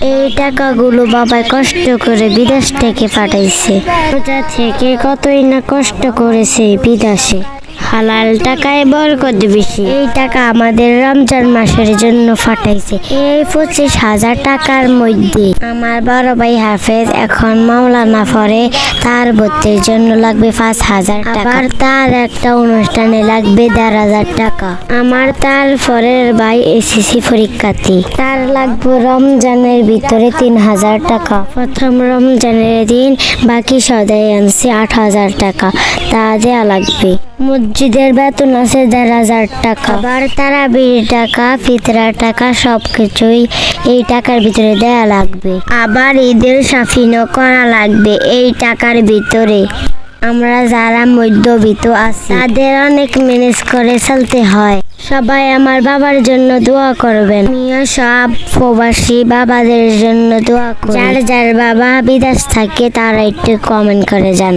এই টাকাগুলো বাবা কষ্ট করে বিদেশ থেকে পাঠাইছে। থেকে কতই না কষ্ট করেছে বিদেশে। হালাল টাকায় বরকত বেশি। এই টাকা আমাদের রমজান মাসের জন্য ফাটাইছে। এই পঁচিশ হাজার টাকার মধ্যে আমার বড় ভাই হাফেজ এখন মাওলানা পরে তার ভর্তির জন্য লাগবে পাঁচ হাজার টাকা। তার একটা অনুষ্ঠানে লাগবে দেড় হাজার টাকা। আমার তার পরের ভাই এসএসসি পরীক্ষার্থী। তার লাগবে রমজানের ভিতরে তিন হাজার টাকা। প্রথম রমজানের দিন বাকি সদাই আনছি আট হাজার টাকা। তা দেওয়া লাগবে। মসজিদের বেতন আছে দেড় হাজার টাকা। আবার তারা বিড়ি টাকা ফিতরা টাকা সব কিছুই এই টাকার ভিতরে দেয়া লাগবে। আবার ঈদের সাফিনও করা লাগবে এই টাকার ভিতরে। আমরা যারা মধ্যবিত্ত আছি, তাদের অনেক ম্যানেজ করে চলতে হয়। সবাই আমার বাবার জন্য দোয়া করবেন। আমিও সব প্রবাসী বাবাদের জন্য দোয়া করি। যার যার বাবা বিদেশ থাকে, তারা একটু কমেন্ট করে যান।